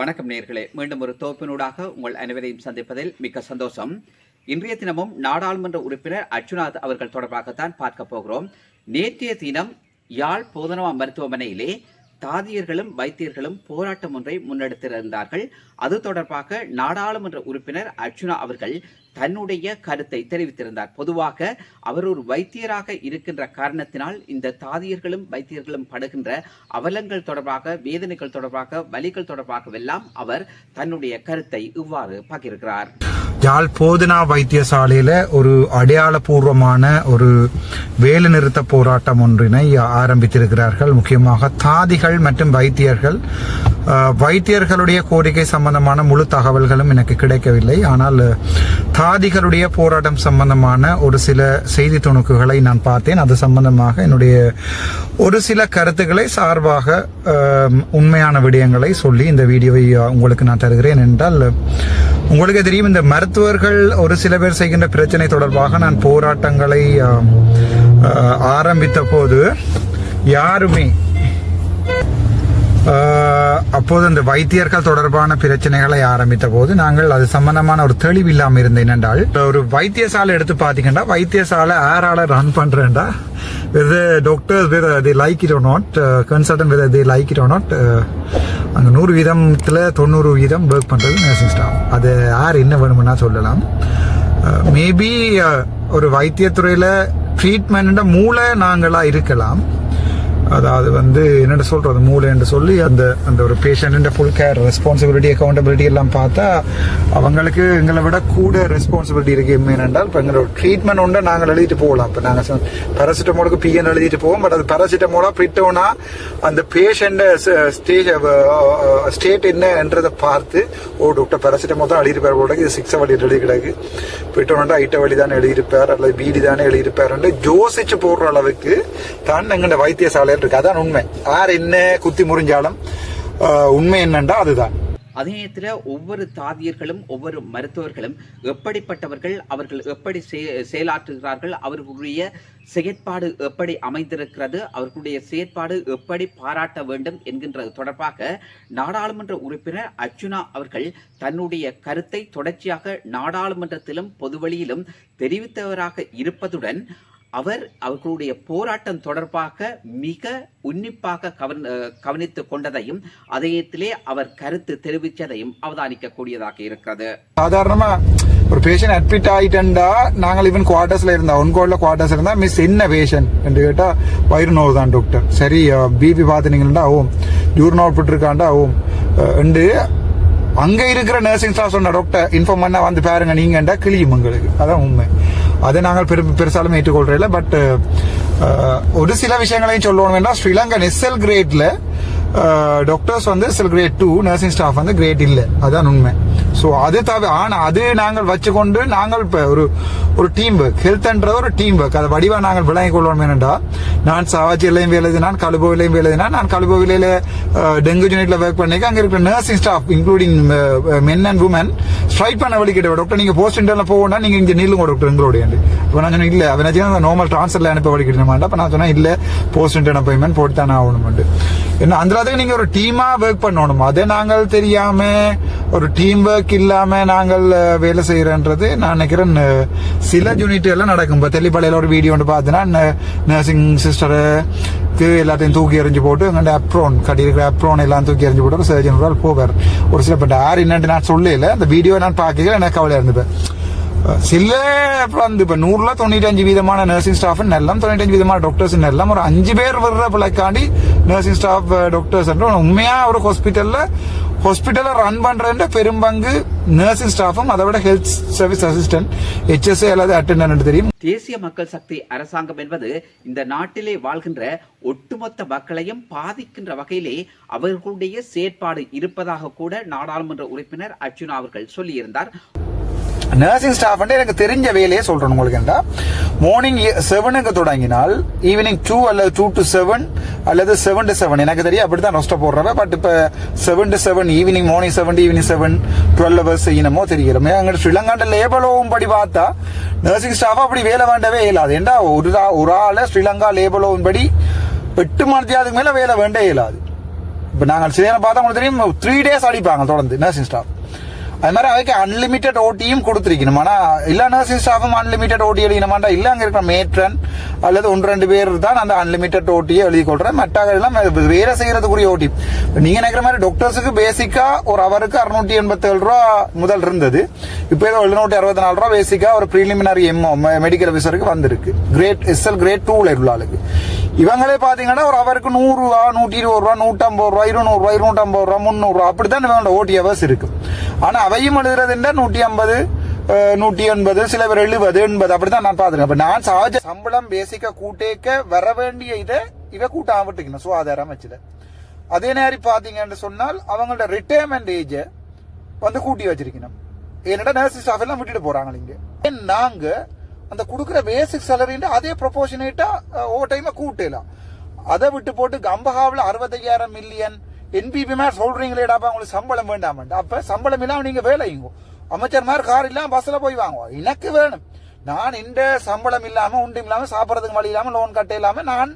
வணக்கம் நேர்களே. மீண்டும் ஒரு தோப்பினூடாக உங்கள் அனைவரையும் சந்திப்பதில் மிக்க சந்தோஷம். இன்றைய தினமும் நாடாளுமன்ற உறுப்பினர் அர்ச்சுனாத் அவர்கள் தொடர்பாகத்தான் பார்க்க போகிறோம். நேற்றைய தினம் யாழ் போதனவா மருத்துவமனையிலே தாதியர்களும் வைத்தியர்களும் போராட்டம் ஒன்றை முன்னெடுத்திருந்தார்கள். அது தொடர்பாக நாடாளுமன்ற உறுப்பினர் அர்ச்சுனா அவர்கள் தன்னுடைய கருத்தை தெரிவித்திருந்தார். பொதுவாக அவர் ஒரு வைத்தியராக இருக்கின்ற காரணத்தினால் இந்த தாதியர்களும் வைத்தியர்களும் படுகின்ற அவலங்கள் தொடர்பாக வேதனைகள் தொடர்பாக வலிகள் தொடர்பாகவெல்லாம் அவர் தன்னுடைய கருத்தை இவ்வாறு பகிர்கிறார். யாழ் போதனா வைத்தியசாலையில ஒரு அடையாளபூர்வமான ஒரு வேலை நிறுத்த போராட்டம் ஒன்றினை ஆரம்பித்திருக்கிறார்கள். முக்கியமாக தாதிகள் மற்றும் வைத்தியர்கள். வைத்தியர்களுடைய கோரிக்கை சம்பந்தமான முழு தகவல்களும் எனக்கு கிடைக்கவில்லை. ஆனால் காதிகளுடைய போராட்டம் சம்பந்தமான ஒரு சில செய்தி துணுக்குகளை நான் பார்த்தேன். அது சம்பந்தமாக என்னுடைய ஒரு சில கருத்துக்களை சார்பாக உண்மையான விடயங்களை சொல்லி இந்த வீடியோவை உங்களுக்கு நான் தருகிறேன் என்றால் உங்களுக்கு தெரியும் இந்த மருத்துவர்கள் ஒரு சில பேர் செய்கின்ற பிரச்சனை தொடர்பாக நான் போராட்டங்களை ஆரம்பித்த போது யாருமே அப்போது இந்த வைத்தியர்கள் தொடர்பான பிரச்சனைகளை ஆரம்பித்த போது நாங்கள் அது சம்பந்தமான ஒரு தெளிவு இல்லாமல் இருந்தேன். என்றால் ஒரு வைத்தியசாலை எடுத்து பார்த்தீங்கன்னா வைத்தியசாலை ஆறால run பண்றேன்டா. With doctors with the like it not consultant uh, the like it not அந்த நூறு வீதத்தில் தொண்ணூறு வீதம் ஒர்க் பண்ணுறது நர்சிங் ஸ்டாஃப் அது யார் என்ன வேணும்னா சொல்லலாம். Uh, மேபி uh, ஒரு வைத்தியத்துறையில் ட்ரீட்மெண்ட் மூளை நாங்களாக இருக்கலாம். அதாவது வந்து என்னென்ன சொல்றது மூளை என்று சொல்லி அந்த அந்த ஒரு patient full care responsibility accountability எல்லாம் பார்த்தா அவங்களுக்கு எங்களை விட கூட ரெஸ்பான்சிபிலிட்டி இருக்கு. என்னென்றால் இப்போ எங்களோட ட்ரீட்மெண்ட் உண்டு நாங்கள் எழுதிட்டு போகலாம். இப்போ நாங்கள் பேராசிட்டமோலுக்கு பிஎன் எழுதிட்டு போவோம் பட் அது பேராசிட்டமோலா பிரிட்டோனா அந்த பேஷண்ட்டை ஸ்டேஜ் ஸ்டேட் என்னன்றதை பார்த்து ஓ டாக்டர் பேராசிட்டமோல் தான் எழுதியிருப்பார் போல இது சிக்ஸ் வழி எழுதி கிடக்கு. பிரிட்டோனா ஐட்ட வழி தானே எழுதியிருப்பார் அல்லது பீடி தானே எழுதியிருப்பார் யோசிச்சு போடுற அளவுக்கு தான் எங்களோட வைத்தியசாலையில் இருக்கு அதான் உண்மை. யார் என்ன குத்தி முறிஞ்சாலும் உண்மை என்னண்டா அதுதான். அதே நேரத்தில் ஒவ்வொரு தாதியர்களும் ஒவ்வொரு மருத்துவர்களும் எப்படிப்பட்டவர்கள் அவர்கள் எப்படி செயலாற்றுகிறார்கள் அவர்களுடைய செயற்பாடு எப்படி அமைந்திருக்கிறது அவர்களுடைய செயற்பாடு எப்படி பாராட்ட வேண்டும் என்கின்றது தொடர்பாக நாடாளுமன்ற உறுப்பினர் அர்ஜுனா அவர்கள் தன்னுடைய கருத்தை தொடர்ச்சியாக நாடாளுமன்றத்திலும் பொதுவெளியிலும் தெரிவித்தவராக இருப்பதுடன் அவர் அவர்களுடைய போராட்டம் தொடர்பாக மிக உன்னிப்பாக கவன் கவனித்து கொண்டதையும் அதயத்திலே அவர் கருத்து தெரிவித்ததையும் அவதானிக்கக்கூடியதாக இருக்கிறது. சாதாரணமா ஒரு பேஷண்ட் அட்மிட் ஆயிட்டா நாங்கள் ஈவன் குவார்டர்ஸ்ல இருந்தா ஒன் கோட்ல குவார்டர்ஸ் இருந்தா மிஸ் என்ன பேஷண்ட் என்று கேட்டா வயிறு நோவு தான் டாக்டர் சரி பிபி பாத்துனீங்கன்னா ஆகும் யூர் அவுட்புட் இருக்காண்டா ஓம். என்று அங்க இருக்கிற நர்சிங் ஸ்டாஃப் சொன்ன டாக்டர் இன்ஃபார்ம் பண்ணா வந்து பாருங்க நீங்கண்டா கிளியும் உங்களுக்கு. அதான் உண்மை. அதை நாங்கள் பெரு பெருசாலும் ஏற்றுக்கொள்றதில்ல. பட் ஒரு சில விஷயங்களையும் சொல்லணும் வேண்டாம் ஸ்ரீலங்கன் எஸ்எல் கிரேட்ல டாக்டர்ஸ் வந்து SL grade two nursing staff வந்து கிரேட் இல்லை. அதான் உண்மை. ஸோ அது தவிர ஆனால் அது நாங்கள் வச்சுக்கொண்டு நாங்கள் இப்போ ஒரு ஒரு டீம் ஒர்க் ஹெல்த்ன்றது ஒரு டீம் ஒர்க் அதை வடிவாக நாங்கள் விளங்கிக் கொள்ளணும் என்னென்றா நான் சாவாச்சியிலையும் வேலை எழுதினான் கழுபோவிலையும் வேலை நான் கழுபோவிலையில டெங்கு யூனிட்ல ஒர்க் பண்ணிக்க அங்கே இருக்கிற nursing staff including men and women strike பண்ண வழி கிட்ட டாக்டர் நீங்கள் போஸ்ட் இன்டர்ல போகணும்னா நீங்கள் இங்கே நீளும் டாக்டர் எங்களுடைய இப்போ நான் சொன்னேன் இல்லை அவன் நார்மல் ட்ரான்ஸ்ஃபர்ல அனுப்ப வழி கிட்ட அப்போ நான் சொன்னேன் இல்லை போஸ்ட் இன்டர் அப்பாயின்மெண்ட் போட்டு தானே ஆகணும் என்ன அந்த அளவுக்கு நீங்கள் ஒரு டீமாக ஒர்க் பண்ணணும்? அதை நாங்கள் தெரியாம ஒரு டீம் ஒர்க் இல்லாம நாங்கள் வேலை செய்யறன்றது நான் நினைக்கிறேன் சில யூனிட் எல்லாம் நடக்கும். இப்போ தெல்லிப்பாளையில ஒரு வீடியோ ஒன்று பார்த்தீங்கன்னா நர்சிங் சிஸ்டருக்கு எல்லாத்தையும் தூக்கி எறிஞ்சு போட்டு அங்கே அப்ரோன் கட்டி இருக்கிற அப்ரோன் எல்லாம் தூக்கி எறிஞ்சு போட்டு ஒரு சர்ஜன் ஒரு போவார். ஒரு சில பட் யார் என்னட்டு நான் சொல்லல அந்த வீடியோ நான் பார்க்கல எனக்கு கவலையாக இருந்தது. சில வந்து இப்ப நூறுல தொண்ணூற்றஞ்சு வீதமான நர்சிங் ஸ்டாஃப் எல்லாம் தொண்ணூற்றஞ்சு விதமான டாக்டர்ஸ் எல்லாம் ஒரு அஞ்சு பேர் வர்ற பிள்ளைக்காண்டி நர்சிங் ஸ்டாஃப் டாக்டர்ஸ் உண்மையா ஒரு ஹாஸ்பிட்டல்ல ஹாஸ்பிட்டலை ரன் பண்ற பெரும்பங்கு நர்சிங் ஸ்டாஃபும் அதை விட ஹெல்த் சர்வீஸ் அசிஸ்டன்ட் ஹெச்எஸ்ஏ அல்லது அட்டெண்டன்ட் தெரியும். தேசிய மக்கள் சக்தி அரசாங்கம் என்பது இந்த நாட்டிலே வாழ்கின்ற ஒட்டுமொத்த மக்களையும் பாதிக்கின்ற வகையிலே அவர்களுடைய செயற்பாடு இருப்பதாக கூட நாடாளுமன்ற உறுப்பினர் அர்ஜுனா அவர்கள் சொல்லியிருந்தார். நர்சிங் ஸ்டாஃப் வந்து எனக்கு தெரிஞ்ச வேலையே சொல்றேன் உங்களுக்கு என்ன மார்னிங் செவனுக்கு தொடங்கினால் ஈவினிங் டூ அல்லது டூ டு செவன் அல்லது செவன் டு செவன் எனக்கு தெரியும் அப்படிதான் நஷ்டம் போடுறவ பட் இப்ப seven to seven evening morning seven to evening seven twelve hours செய்யணுமோ தெரியல. அங்கே ஸ்ரீலங்காண்ட லேபலோவும் படி பார்த்தா நர்சிங் ஸ்டாஃப் அப்படி வேலை வேண்டவே இயலாது. ஏண்டா ஒரு ஒரு ஆளை ஸ்ரீலங்கா லேபலோவின் படி எட்டு மணித்தியாதுக்கு மேல வேலை வேண்டே இயலாது. இப்போ நாங்கள் சேர பார்த்தா உங்களுக்கு தெரியும் த்ரீ டேஸ் அடிப்பாங்க தொடர்ந்து நர்சிங் ஸ்டாஃப் அது மாதிரி அவைக்கு அன்லிமிட்டட் ஓட்டியும் கொடுத்துருக்கணும். ஆனா எல்லா நர்சிங் ஸ்டாஃபும் அன்லிமிட்டட் ஓட்டி எழுதினமாட்டா இல்ல அங்க இருக்கிற மேட்ரன் அல்லது ஒன்று ரெண்டு பேர் தான் அந்த அன்லிமிட்டட் ஓட்டியை எழுதி கொள்றேன். மெட்டாக எல்லாம் வேலை செய்யறதுக்குரிய ஓட்டி நீங்க நினைக்கிற மாதிரி டாக்டர்ஸுக்கு பேசிக்கா ஒரு அவருக்கு அறுநூத்தி எண்பத்தி ஏழு ரூபா முதல் இருந்தது. இப்போ ஏதோ எழுநூத்தி அறுபத்தி நாலு ரூபா பேசிக்கா ஒரு ப்ரீலிமினரி எம்ஓ மெடிக்கல் ஆஃபீஸருக்கு வந்திருக்கு. கிரேட் எஸ்எல் கிரேட் டூல உள்ள ஆளுக்கு. இவங்களே பாத்தீங்கன்னா ஒரு அவருக்கு நூறு ரூபா நூற்றி இருபது ரூபா நூற்றம்பது ரூபா இருநூறு ரூபா இருநூற்றம்பது ரூபா முந்நூறு ரூபா அப்படித்தான் இவங்களோட ஓட்டி அவர்ஸ் இருக்கு. ஆனா அவையும் எழுதுறதுன்னா நூற்றி ஐம்பது நூற்றி எண்பது சில பேர் எழுபது எண்பது. அப்படிதான் நான் பாத்துருக்கேன் அப்ப நான் சாஜ சம்பளம் பேசிக்கா கூட்டேக்க வர வேண்டிய இதை இவ கூட்டாம விட்டுக்கணும் சுகாதாரம் வச்சுல அதே நேரம் பாத்தீங்கன்னு சொன்னால் அவங்களோட ரிட்டையர்மெண்ட் ஏஜை வந்து கூட்டி வச்சிருக்கணும். ஏன்னா நர்சிங் ஸ்டாஃப் எல்லாம் விட்டுட்டு போறாங்க நீங்க ஏன் நாங்க அந்த கொடுக்குற பேசிக் சேலரின்ற அதே ப்ரொபோஷனேட்டா ஓவர் டைம் கூட்டலாம். அதை விட்டு போட்டு கம்பஹாவில் அறுபத்தையாயிரம் மில்லியன் என்பிபி மாதிரி சொல்றீங்களேடாப்பா உங்களுக்கு சம்பளம் வேண்டாம அப்ப சம்பளம் இல்லாம நீங்க வேலைங்க அமைச்சர் மாதிரி கார் இல்லாம பஸ்ல போய் வாங்குவோம் எனக்கு வேணும். நான் இந்த சம்பளம் இல்லாம உண்டும் இல்லாம சாப்பிடறதுக்கு வழி இல்லாம லோன் கட்ட இல்லாம நான்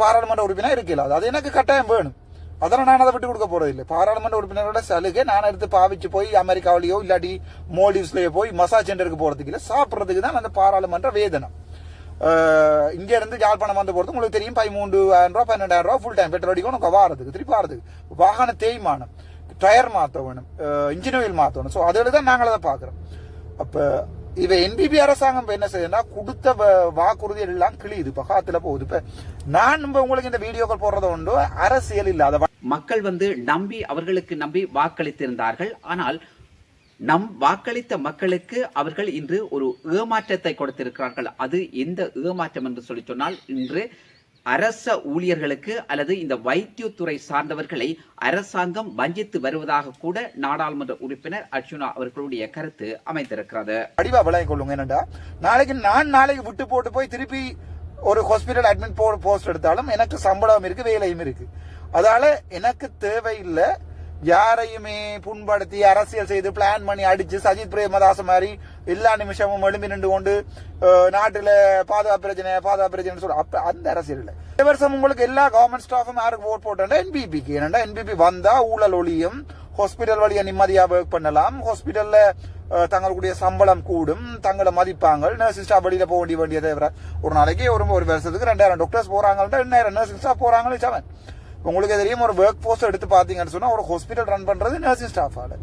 பாராளுமன்ற உறுப்பினர் இருக்கல அது எனக்கு கட்டாயம் வேணும். அதெல்லாம் நான் அதை விட்டு கொடுக்க போறது இல்லை பாராளுமன்ற உறுப்பினரோட சலுகை நான் எடுத்து பாவிச்சு போய் அமெரிக்காவிலேயோ இல்லாட்டி மோல்டிவ்ஸ்லயோ போய் மசாஜ் சென்டருக்கு போறதுக்கு இல்லை சாப்பிட்றதுக்கு தான் அந்த பாராளுமன்ற வேதனம். இங்கேருந்து இங்க யாழ்ப்பாணம் வந்து போகிறது உங்களுக்கு தெரியும் பதிமூன்றாயிரம் ரூபாய் பன்னெண்டாயிரம் ரூபா ஃபுல் டைம் பெட்ரோல் அடிக்கும் உனக்கு வாரத்துக்கு திருப்பி வாரத்துக்கு வாகன தேய்மானம் டயர் மாற்ற வேணும் இன்ஜின் ஆயில் மாத்தணும் ஸோ அதில் தான் நாங்கள் அதை பார்க்குறோம். அப்போ இவ என்பிபி அரசாங்கம் இப்போ என்ன செய்யுதுன்னா கொடுத்த வ- வாக்குறுதிகள் எல்லாம் கிழியுது. இப்போ காத்துல போகுது. இப்போ நான் இப்போ உங்களுக்கு இந்த வீடியோக்கள் போடுறத உண்டு அரசியல் இல்லாத மக்கள் வந்து நம்பி அவர்களுக்கு நம்பி வாக்களித்திருந்தார்கள். ஆனால் நம் வாக்களித்த மக்களுக்கு அவர்கள் இன்று ஒரு ஏமாற்றத்தை கொடுத்திருக்கிறார்கள். அது எந்த ஏமாற்றம் என்று சொல்லி சொன்னால் இன்று அரச ஊழியர்களுக்கு அல்லது இந்த வைத்தியத்துறை சார்ந்தவர்களை அரசாங்கம் வஞ்சித்து வருவதாக கூட நாடாளுமன்ற உறுப்பினர் அர்ஜுனா அவர்களுடைய கருத்து அமைந்திருக்கிறது. அடிவா விளைய கொள்ளுங்க. என்னடா? நாளைக்கு நான் நாளைக்கு விட்டு போட்டு போய் திருப்பி ஒரு ஹாஸ்பிட்டல் அட்மிட் போ போஸ்ட் எடுத்தாலும் எனக்கு சம்பளம் இருக்கு வேலையும் இருக்கு. அதால எனக்கு தேவையில்லை. யாரையுமே புண்படுத்தி அரசியல் செய்து பிளான் பண்ணி அடிச்சு சஜித் பிரேமதாஸ் மாதிரி எல்லா நிமிஷமும் எழும்பி நின்று கொண்டு நாட்டுல பாதுகாப்பு பிரச்சனை பாதுகாப்பு பிரச்சனை சொல்ற அப்ப அந்த அரசியல் இல்லை. இந்த வருஷம் உங்களுக்கு எல்லா கவர்மெண்ட் ஸ்டாஃபும் யாருக்கு ஓட் போட்டா என்பிபிக்கு ஏன்னா என்பிபி வந்தா ஊழல் ஒளியும் ஹாஸ்பிட்டல் வழியா நிம்மதியா ஒர்க் பண்ணலாம். ஹாஸ்பிட்டல்ல தங்களுடைய சம்பளம் கூடும் தங்களை மதிப்பாங்க நர்சிங் ஸ்டாஃப் வெளியில போக வேண்டிய வேண்டிய தவிர ஒரு நாளைக்கு ஒரு ஒரு வருஷத்துக்கு ரெண்டாயிரம் டாக்டர்ஸ் போறாங்கள்ட்ட ரெண்டாயிரம் நர்சிங் ஸ்டாஃப் போறாங்கன்னு செவன். உங்களுக்கு தெரியும் ஒரு ஒர்க் போஸ்ட் எடுத்து பாத்தீங்கன்னு சொன்னா ஒரு ஹாஸ்பிட்டல் ரன் பண்றது நர்சிங் ஸ்டாஃபால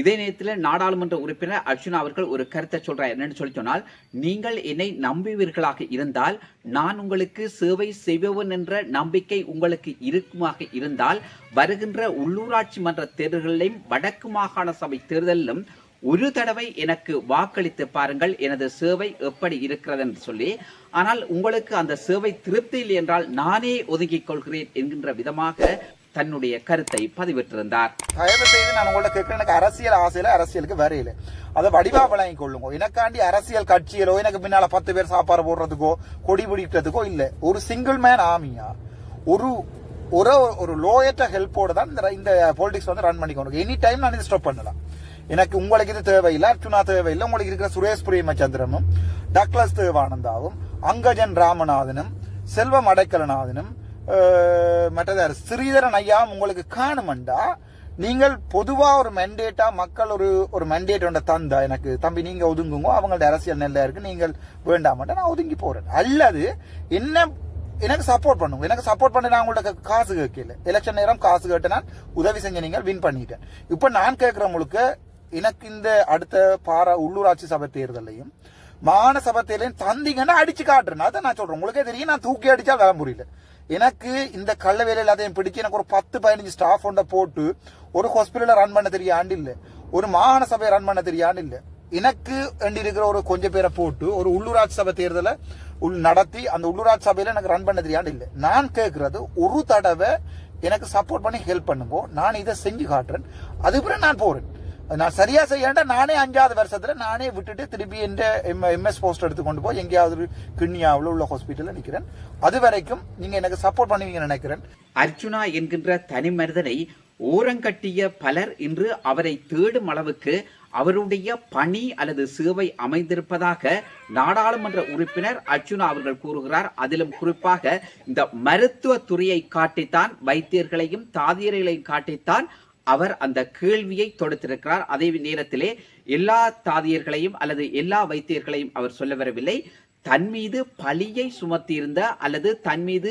இதே நேரத்தில் நாடாளுமன்ற உறுப்பினர் அர்ஜுனா அவர்கள் ஒரு கருத்தை சொல்றார். என்னன்னு சொல்லி சொன்னால் நீங்கள் என்னை நம்புவீர்களாக இருந்தால் நான் உங்களுக்கு சேவை செய்பவன் என்ற நம்பிக்கை உங்களுக்கு இருக்குமாக இருந்தால் வருகின்ற உள்ளூராட்சி மன்ற தேர்தல்களிலும் வடக்கு மாகாண சபை தேர்தலிலும் ஒரு தடவை எனக்கு வாக்களித்து பாருங்கள் எனது சேவை எப்படி இருக்கிறது என்று சொல்லி ஆனால் உங்களுக்கு அந்த சேவை திருப்தி இல்லை என்றால் நானே ஒதுங்கிக் கொள்கிறேன் என்கின்ற விதமாக தன்னுடைய கருத்தை பதிவிட்டிருந்தார். தயவு செய்து நான் உங்கள்ட்ட கேட்கிறேன். எனக்கு அரசியல் ஆசையில அரசியலுக்கு வரையில அதை வடிவா வழங்கி கொள்ளுங்க. எனக்காண்டி அரசியல் கட்சியிலோ எனக்கு பின்னால பத்து பேர் சாப்பாடு போடுறதுக்கோ கொடி பிடிக்கிறதுக்கோ இல்ல. ஒரு சிங்கிள் மேன் ஆமியா ஒரு ஒரு ஒரு லோயற்ற ஹெல்ப்போட தான் இந்த இந்த வந்து ரன் பண்ணிக்கணும் எனி டைம் நான் இதை ஸ்டாப் பண்ணலாம். எனக்கு உங்களுக்கு இது தேவையில்லை அர்ச்சுனா தேவையில்லை உங்களுக்கு இருக்கிற சுரேஷ் பிரேமச்சந்திரனும் டக்ளஸ் தேவானந்தாவும் அங்கஜன் ராமநாதனும் செல்வம் அடைக்கலநாதனும் மற்றதார் ஸ்ரீதரன் ஐயாவும் உங்களுக்கு காணுமண்டா? நீங்கள் பொதுவாக ஒரு மெண்டேட்டா மக்கள் ஒரு ஒரு மெண்டேட் ஒன்றை தந்தா எனக்கு தம்பி நீங்க ஒதுங்குங்க அவங்களோட அரசியல் நெல்ல இருக்கு நீங்கள் வேண்டாமட்டா நான் ஒதுங்கி போறேன். அல்லது என்ன எனக்கு சப்போர்ட் பண்ணுங்க. எனக்கு சப்போர்ட் பண்ணி நான் உங்கள்ட்ட காசு கேட்கல. எலெக்ஷன் நேரம் காசு கேட்டு நான் உதவி செஞ்ச நீங்கள் வின் பண்ணிட்டேன். இப்போ நான் கேட்குறவங்களுக்கு எனக்கு இந்த அடுத்த பாரா உள்ளூராட்சி சபை தேர்தலையும் மாகாண தந்திங்கன்னா அடிச்சு காட்டுறேன். அதை நான் சொல்றேன். உங்களுக்கே தெரியும் நான் தூக்கி அடிச்சா வேலை முடியல. எனக்கு இந்த கள்ள வேலை எல்லாத்தையும் பிடிச்சு எனக்கு ஒரு பத்து பதினஞ்சு ஸ்டாஃப் ஒன்றை போட்டு ஒரு ஹாஸ்பிட்டலில் ரன் பண்ண தெரியாண்டு இல்லை. ஒரு மாகாண சபையை ரன் பண்ண தெரியாண்டு இல்லை. எனக்கு வேண்டி இருக்கிற ஒரு கொஞ்சம் பேரை போட்டு ஒரு உள்ளூராட்சி சபை தேர்தலை உள் நடத்தி அந்த உள்ளூராட்சி சபையில் எனக்கு ரன் பண்ண தெரியாது இல்லை. நான் கேட்கறது ஒரு தடவை எனக்கு சப்போர்ட் பண்ணி ஹெல்ப் பண்ணுங்க. நான் இதை செஞ்சு காட்டுறேன். அதுக்கப்புறம் நான் போறேன். நான் சரியா செய்யாண்டா நானே அஞ்சாவது வருஷத்துல நானே விட்டுட்டு திருப்பி எந்த எம்எஸ் போஸ்ட் எடுத்து கொண்டு போய் எங்கேயாவது ஒரு கிண்ணியாவில் உள்ள ஹாஸ்பிட்டலில் நிற்கிறேன் அது வரைக்கும் நீங்க எனக்கு சப்போர்ட் பண்ணுவீங்கன்னு நினைக்கிறேன். அர்ஜுனா என்கின்ற தனி மனிதனை ஓரங்கட்டிய பலர் இன்று அவரை தேடும் அளவுக்கு அவருடைய பணி அல்லது சேவை அமைந்திருப்பதாக நாடாளுமன்ற உறுப்பினர் அர்ஜுனா அவர்கள் கூறுகிறார். அதிலும் குறிப்பாக இந்த மருத்துவ துறையை காட்டித்தான் வைத்தியர்களையும் தாதியர்களையும் காட்டித்தான் அவர் அந்த கேள்வியை தொடுத்திருக்கிறார். அதே நேரத்திலே எல்லா தாதியர்களையும் அல்லது எல்லா வைத்தியர்களையும் அவர் சொல்ல வரவில்லை. தன் மீது பழியை சுமத்தியிருந்த அல்லது தன் மீது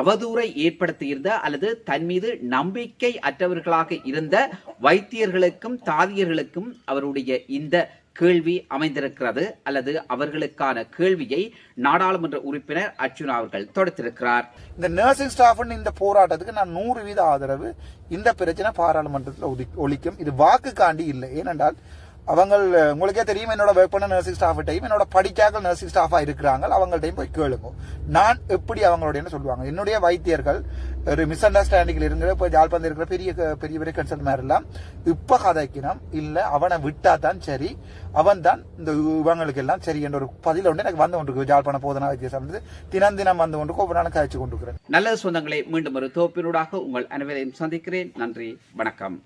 அவதூறை ஏற்படுத்தியிருந்த அல்லது தன் மீது நம்பிக்கை அற்றவர்களாக இருந்த வைத்தியர்களுக்கும் தாதியர்களுக்கும் அவருடைய இந்த கேள்வி அமைந்திருக்கிறது அல்லது அவர்களுக்கான கேள்வியை நாடாளுமன்ற உறுப்பினர் அர்ச்சுனா அவர்கள் தொடுத்திருக்கிறார். இந்த நர்சிங் ஸ்டாஃப் இந்த போராட்டத்துக்கு நான் நூறு வீத ஆதரவு இந்த பிரச்சனை பாராளுமன்றத்தில் ஒழிக்கும். இது வாக்குக்காண்டி இல்லை. ஏனென்றால் அவங்க உங்களுக்கே தெரியும் என்னோட ஒர்க் பண்ண நர்சிங் ஸ்டாஃப்டையும் என்னோட படிக்காக நர்சிங் ஸ்டாஃபா இருக்கிறாங்க அவங்கள்ட்டையும் போய் கேளுங்க. நான் எப்படி அவங்களுடைய சொல்லுவாங்க? என்னுடைய வைத்தியர்கள் ஒரு மிஸ் அண்டர்ஸ்டாண்டிங்ல இருக்கிற இப்போ ஜாழ்பந்து இருக்கிற பெரிய பெரிய பெரிய கன்சல்ட் மாதிரி எல்லாம் இப்ப கதைக்கணும். இல்ல அவனை விட்டா தான் சரி. அவன் தான் இந்த இவங்களுக்கு எல்லாம் சரி என்ற ஒரு பதில் ஒன்று எனக்கு வந்து கொண்டிருக்கு. ஜாழ்ப்பாண போதனா வித்தியாசம் தினம் தினம் வந்து கொண்டு ஒவ்வொரு நாளும் கழிச்சு கொண்டிருக்கிறேன். நல்ல சொந்தங்களை மீண்டும் ஒரு தோப்பினூடாக உங்கள் அனைவரையும் சந்திக்கிறேன். நன்றி. வணக்கம்.